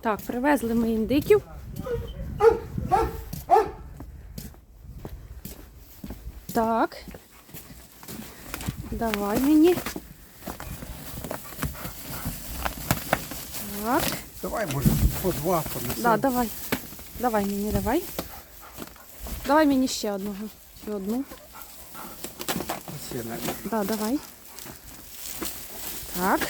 Так, привезли ми індиків. Так. Давай мені. Так. Давай, може, по два понесемо. Да, давай. Давай мені, давай. Давай мені ще одного. Ще одну. Навіть. Да, давай. Так.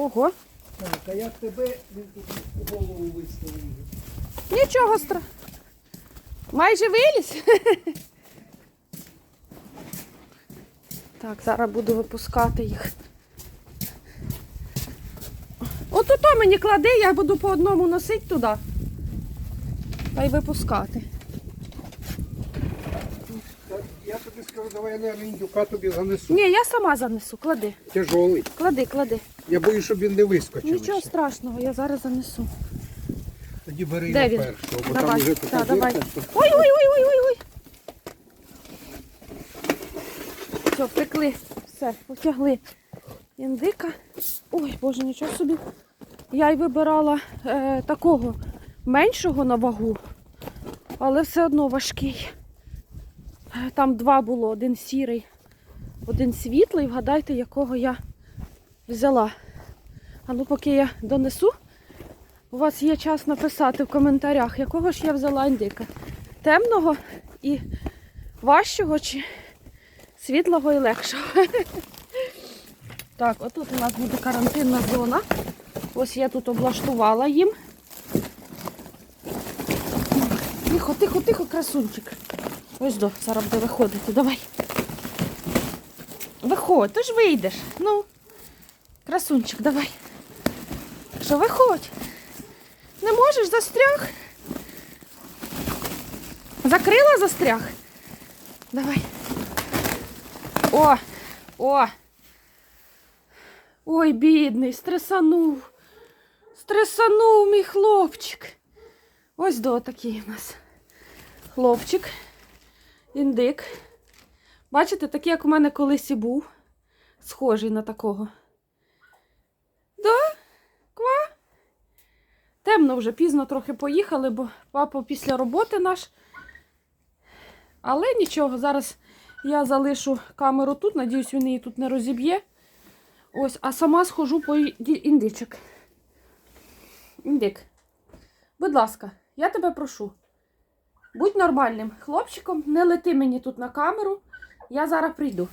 Ого. Так, а як тебе він тут голову виставив? Нічого стра. Майже виліз. Так, зараз буду випускати їх. От ото мені клади, я буду по одному носити туди. Та й випускати. Я тобі скажу, давай я на індюка тобі занесу. Ні, я сама занесу. Клади. Тяжолий. Клади, клади. Я боюсь, щоб він не вискочив. Нічого ще. страшного, я зараз занесу. Тоді бери Де його він? першого, бо Давай, вже така давай. дірка, що- Ой, ой, ой, ой, ой, ой. Все, втекли. Все, потягли. Індика. Ой, боже, нічого собі. Я й вибирала е, такого меншого на вагу, але все одно важкий. Е, Там два було, один сірий, один світлий. Вгадайте, якого я взяла. А ну, поки я донесу, у вас є час написати в коментарях, якого ж я взяла індика. Темного і важчого чи світлого і легшого. Так, отут у нас буде карантинна зона. Ось я тут облаштувала їм. Тихо, тихо, тихо, красунчик. Ось до, зараз буде виходити. Давай. Виходь, ти ж вийдеш. Ну, красунчик, давай. Що виходь? Не можеш, застряг. Закрила застряг? Давай. О! О! Ой, бідний, стресанув. Стресанув мій хлопчик. Ось до такий у нас хлопчик. Індик. Бачите, такий, як у мене колись і був. Схожий на такого. Да? Ква? Темно вже пізно трохи поїхали, бо папа після роботи наш. Але нічого, зараз я залишу камеру тут, надіюсь, він її тут не розіб'є. Ось, а сама схожу по індичок. Індик, будь ласка, я тебе прошу. Будь нормальним хлопчиком, не лети мені тут на камеру. Я зараз прийду.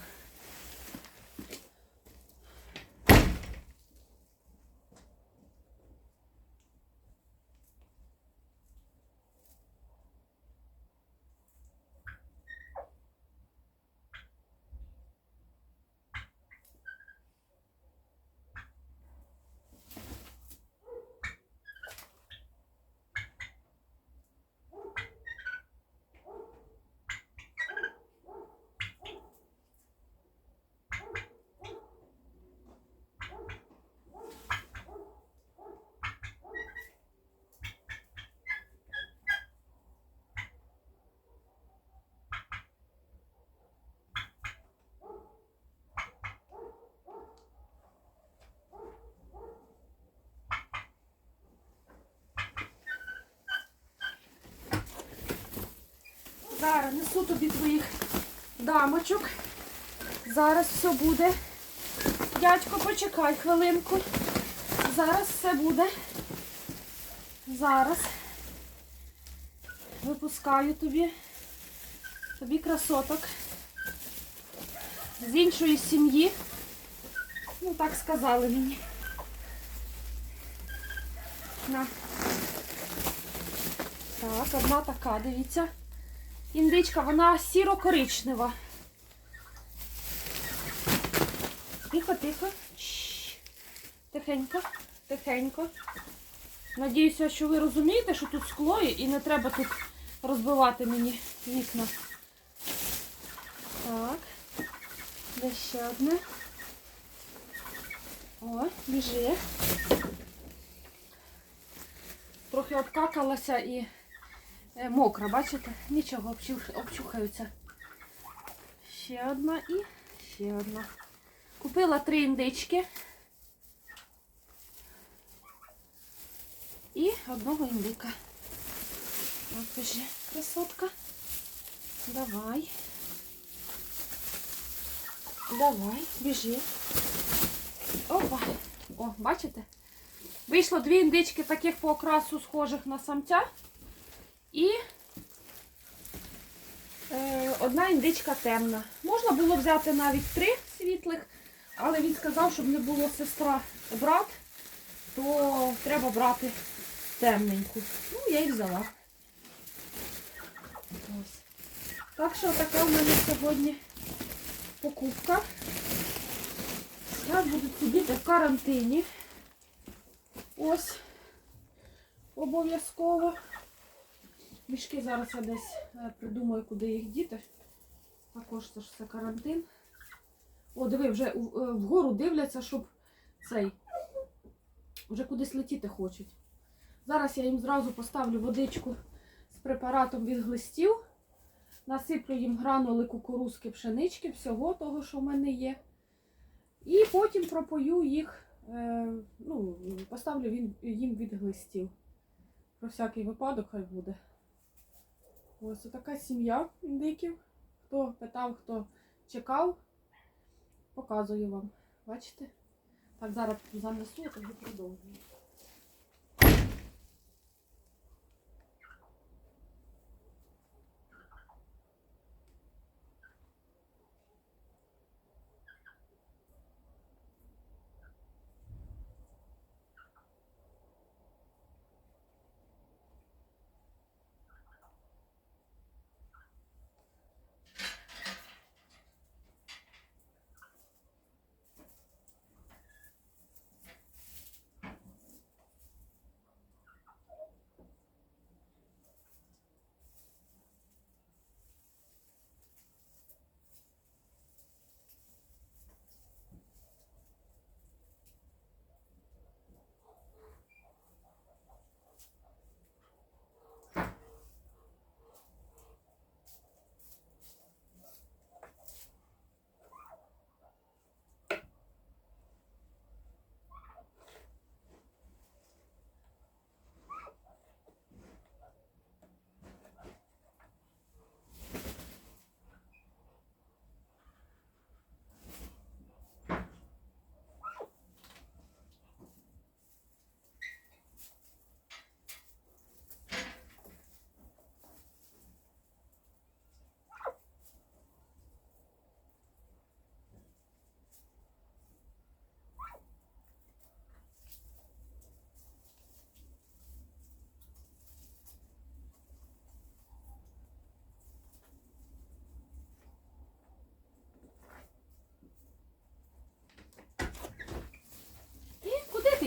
Зараз несу тобі твоїх дамочок. Зараз все буде. Дядько, почекай хвилинку. Зараз все буде. Зараз. Випускаю тобі. Тобі красоток. З іншої сім'ї. Ну, так сказали мені. На. Так, одна така, дивіться. Індичка, вона сіро-коричнева. Тихо, тихо. Тихенько, тихенько. Надіюся, що ви розумієте, що тут скло і не треба тут розбивати мені вікна. Так. Де ще одне. О, біжи. Трохи обкакалася і Мокра, бачите? Нічого, обчухаються. Ще одна і ще одна. Купила три індички. І одного індика. От біжи, красотка. Давай. Давай, біжи. Опа. О, бачите? Вийшло дві індички таких по окрасу схожих на самця. І е, одна індичка темна. Можна було взяти навіть три світлих, але він сказав, щоб не було сестра брат, то треба брати темненьку. Ну, я і взяла. Ось. Так що така в мене сьогодні покупка. Зараз будуть сидіти в карантині. Ось. Обов'язково. Мішки зараз я десь е, придумаю, куди їх діти. Також це ж все карантин. О, диви, вже е, вгору дивляться, щоб цей. Вже кудись летіти хочуть. Зараз я їм зразу поставлю водичку з препаратом від глистів. Насиплю їм гранули кукурузки, пшенички, всього того, що в мене є. І потім пропою їх, е, ну, поставлю їм від глистів. Про всякий випадок хай буде. Ось така сім'я індиків. Хто питав, хто чекав, показую вам. Бачите? Так, зараз занесу, а тоді продовжую.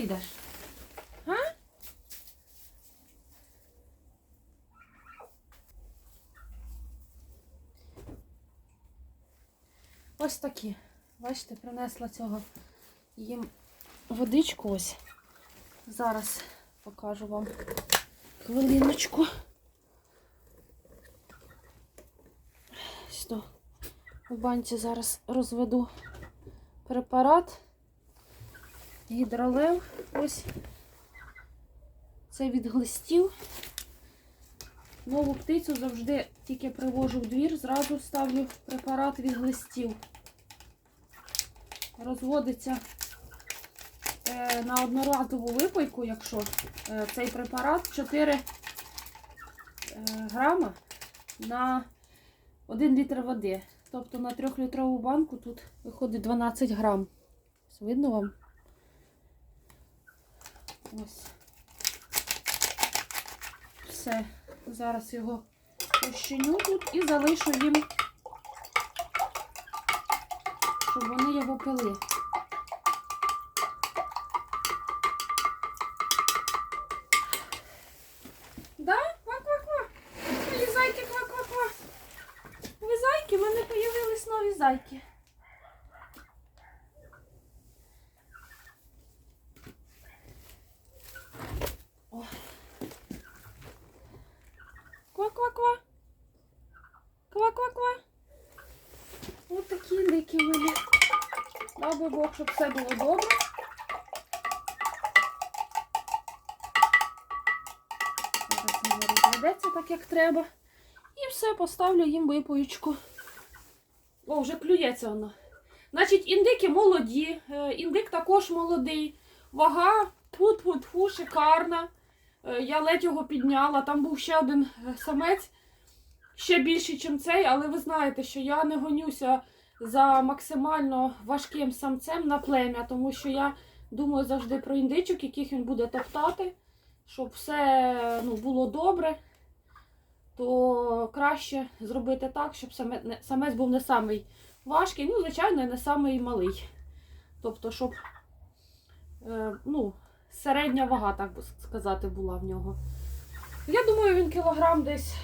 І куди? А? Ось такі. Бачите, принесла цього їм водичку ось. Зараз покажу вам хвилиночку. Ось в банці зараз розведу препарат. Гідролев. Ось. Це від глистів. Нову птицю завжди тільки привожу в двір, зразу ставлю препарат від глистів. Розводиться е, на одноразову випийку, якщо е, цей препарат 4 е, грама на 1 літр води. Тобто на 3-літрову банку тут виходить 12 грам. Видно вам? Ось. Все. Зараз його розчиню тут і залишу їм, щоб вони його пили. Да? Ква-ква-ква. Мої зайки ква-ква-ква. Ви зайки, в мене нові зайки. Ква-ква-ква. Ква-ква-ква. Ось такі дики в мене. Дав щоб все було добре. воно розглядається так, як треба. І все, поставлю їм випоючку. О, вже клюється воно. Значить, індики молоді, е, індик також молодий. Вага тьфу-тьфу-тьфу, шикарна. Е, Я ледь його підняла. Там був ще один е, самець, ще більший, ніж цей, але ви знаєте, що я не гонюся за максимально важким самцем на плем'я, тому що я думаю завжди про індичок, яких він буде топтати, щоб все ну, було добре. То краще зробити так, щоб самець був не самий важкий, ну, звичайно, не самий малий. Тобто, щоб е, ну, середня вага, так би сказати, була в нього. Я думаю, він кілограм десь.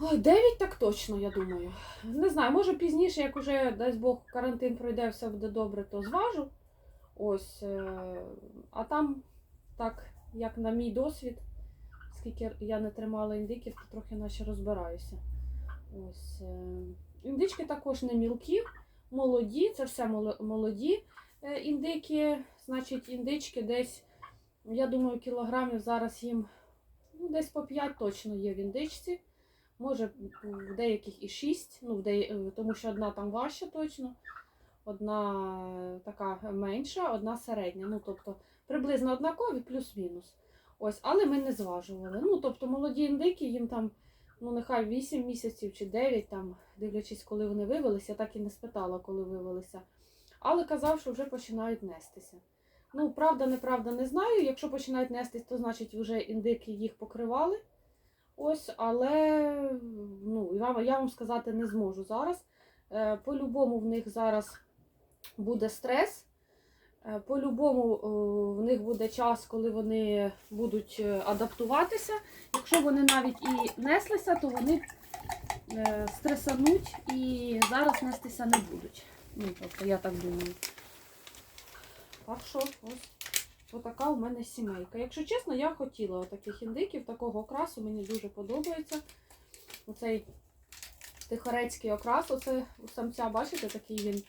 Ой, 9 так точно, я думаю. Не знаю, може пізніше, як уже, дасть Бог, карантин пройде, все буде добре, то зважу. Ось. е, А там, так, як на мій досвід, скільки я не тримала індиків, то трохи наче розбираюся. Ось. е, Індички також не мілкі, молоді, це все молоді е, індики. Значить, індички десь, я думаю, кілограмів зараз їм ну, десь по 5 точно є в індичці. Може, в деяких і 6, ну, в де... е, тому що одна там важча точно, одна така менша, одна середня. Ну, тобто приблизно однакові, плюс-мінус. Ось, але ми не зважували. Ну, тобто молоді індики, їм там, ну, нехай 8 місяців чи 9, там, дивлячись, коли вони вивелися, я так і не спитала, коли вивелися. Але казав, що вже починають нестися. Ну, правда, неправда, не знаю. Якщо починають нестись, то значить вже індики їх покривали. Ось, але ну, я вам, сказати не зможу зараз. Е, По-любому в них зараз буде стрес. Е, По-любому е, в них буде час, коли вони будуть адаптуватися. Якщо вони навіть і неслися, то вони стресануть і зараз нестися не будуть. Ну, тобто, я так думаю. Так що, ось. Отака у мене сімейка. Якщо чесно, я хотіла таких індиків, такого окрасу, мені дуже подобається. Оцей тихорецький окрас, оце у самця, бачите, такий він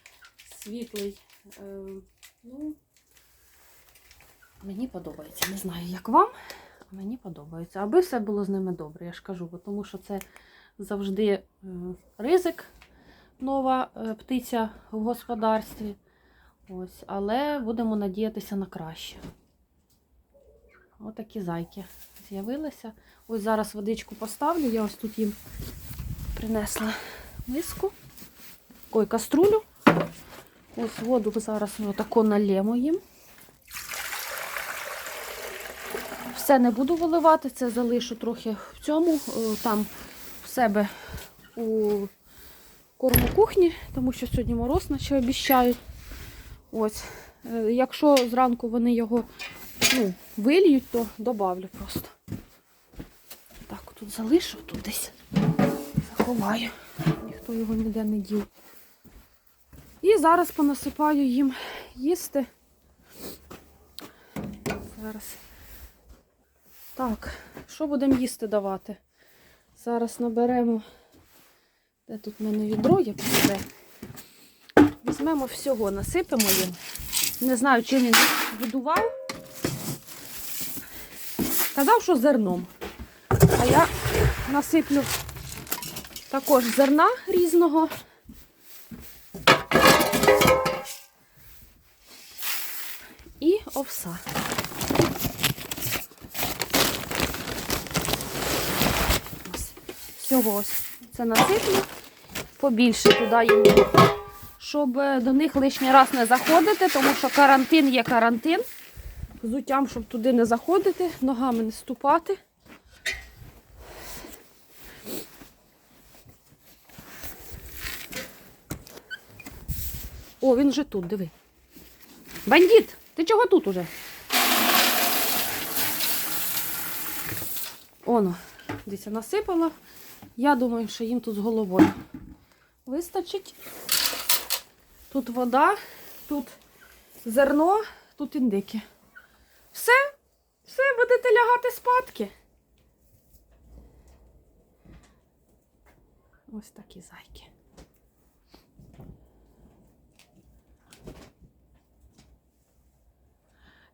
світлий. Е, ну, мені подобається. Не знаю, як вам. Мені подобається. Аби все було з ними добре, я ж кажу, бо тому що це завжди е, ризик, нова е, птиця в господарстві. Ось, але будемо надіятися на краще. Отакі зайки з'явилися. Ось зараз водичку поставлю. Я ось тут їм принесла миску. Ой, каструлю. Ось воду зараз ми отако налємо їм. Все не буду виливати, це залишу трохи в цьому, е, там в себе у корму кухні, тому що сьогодні мороз, наче обіщають. Ось. Е, Якщо зранку вони його ну, вильють, то добавлю просто. Так, тут залишу, тут десь заховаю. Ніхто його ніде не дів. І зараз понасипаю їм їсти. Зараз. Так, що будемо їсти давати? Зараз наберемо. Де тут в мене відро є пусте? Візьмемо всього, насипемо їм. Не знаю, чим він годував. Казав, що зерном. А я насиплю також зерна різного. І овса. Всього ось це насиплю. Побільше туди їм щоб е, до них лишній раз не заходити, тому що карантин є карантин. Взуттям, щоб туди не заходити, ногами не ступати. О, він вже тут, диви. Бандит, ти чого тут уже? Оно, дивіться, насипала. Я думаю, що їм тут з головою вистачить. Тут вода, тут зерно, тут індики. Все, все, будете лягати спадки. Ось такі зайки.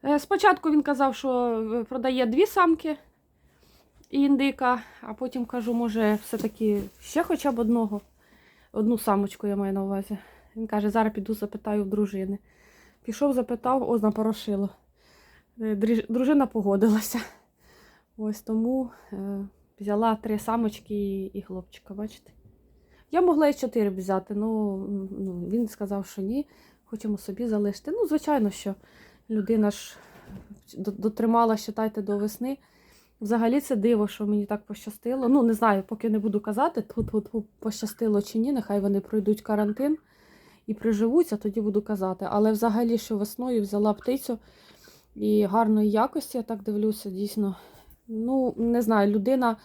Е, Спочатку він казав, що е, продає дві самки і індика, а потім кажу, може, все-таки ще хоча б одного. Одну самочку я маю на увазі. Він каже, зараз піду запитаю в дружини. Пішов, запитав, о, напорошило. Е, Дружина погодилася. Ось тому е, взяла три самочки і, хлопчика, бачите? Я могла і чотири взяти, ну, ну він сказав, що ні, хочемо собі залишити. Ну, звичайно, що людина ж дотримала, считайте, до весни. Взагалі це диво, що мені так пощастило. Ну, не знаю, поки не буду казати, тут пощастило чи ні, нехай вони пройдуть карантин і приживуться, тоді буду казати. Але взагалі, що весною взяла птицю і гарної якості, я так дивлюся, дійсно. Ну, не знаю, людина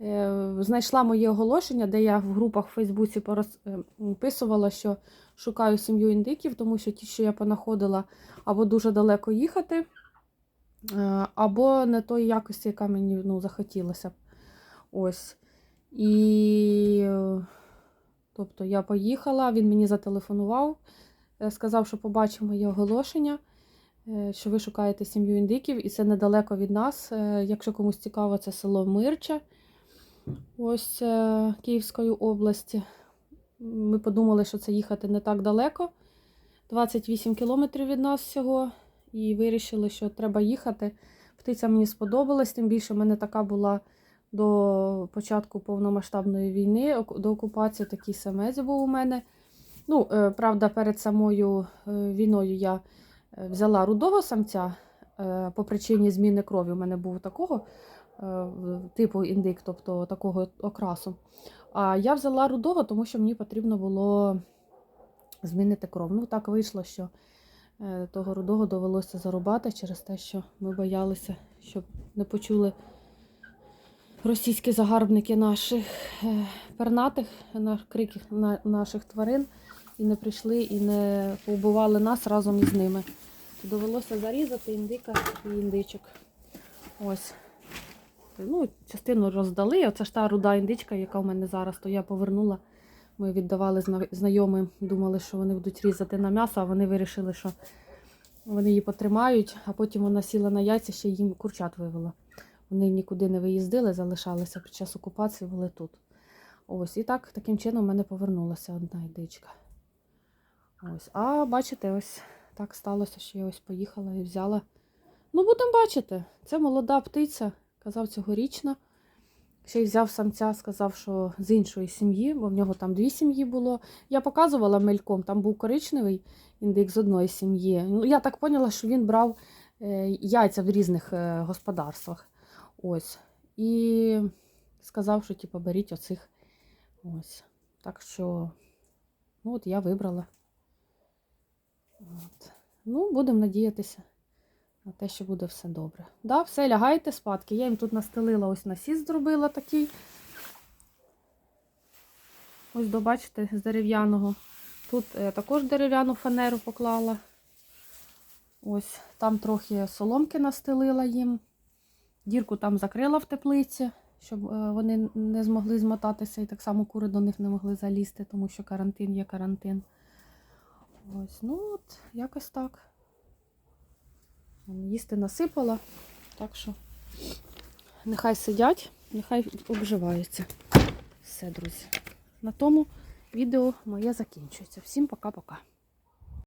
е, знайшла моє оголошення, де я в групах в Фейсбуці порозписувала, що шукаю сім'ю індиків, тому що ті, що я понаходила, або дуже далеко їхати, е, або не тої якості, яка мені ну, захотілося б. Ось. І е, тобто я поїхала, він мені зателефонував, е, сказав, що побачив моє оголошення, е, що ви шукаєте сім'ю індиків, і це недалеко від нас. Е, Якщо комусь цікаво, це село Мирче, ось Київської області. Ми подумали, що це їхати не так далеко. 28 кілометрів від нас всього. І вирішили, що треба їхати. Птиця мені сподобалась, тим більше в мене така була до початку повномасштабної війни, до окупації такий самець був у мене. Ну, е, правда, перед самою е, війною я е, взяла рудого самця по причині зміни крові. У мене був такого типу індик, тобто такого окрасу. А я взяла рудого, тому що мені потрібно було змінити кров. Ну, так вийшло, що того рудого довелося зарубати через те, що ми боялися, щоб не почули російські загарбники наших е, пернатих, на, наших тварин, і не прийшли і не повбивали нас разом із ними. Довелося зарізати індика і індичок. Ось. Ну, частину роздали. Оце ж та руда індичка, яка в мене зараз, то я повернула. Ми віддавали знайомим, думали, що вони будуть різати на м'ясо, а вони вирішили, що вони її потримають, а потім вона сіла на яйця, ще їм курчат вивела. Вони нікуди не виїздили, залишалися під час окупації, були тут. Ось, і так, таким чином в мене повернулася одна індичка. Ось. А бачите, ось так сталося, що я ось поїхала і взяла. Ну, будемо бачити. Це молода птиця, казав цьогорічна. Ще й взяв самця, сказав, що з іншої сім'ї, бо в нього там дві сім'ї було. Я показувала мельком, там був коричневий індик з одної сім'ї. Ну, я так поняла, що він брав е, яйця в різних е, господарствах. Ось. І сказав, що типу, беріть оцих. Ось. Так що, ну от я вибрала. От. Ну, будемо надіятися на те, що буде все добре. Да, все, лягайте спадки. Я їм тут настелила, ось насіст зробила такий. Ось добачите, з дерев'яного. Тут е, також дерев'яну фанеру поклала. Ось там трохи соломки настелила їм. Дірку там закрила в теплиці, щоб е, вони не змогли змотатися і так само кури до них не могли залізти, тому що карантин є карантин. Ось, ну от, якось так. Їсти насипала, так що нехай сидять, нехай обживаються. Все, друзі. На тому відео моє закінчується. Всім пока-пока.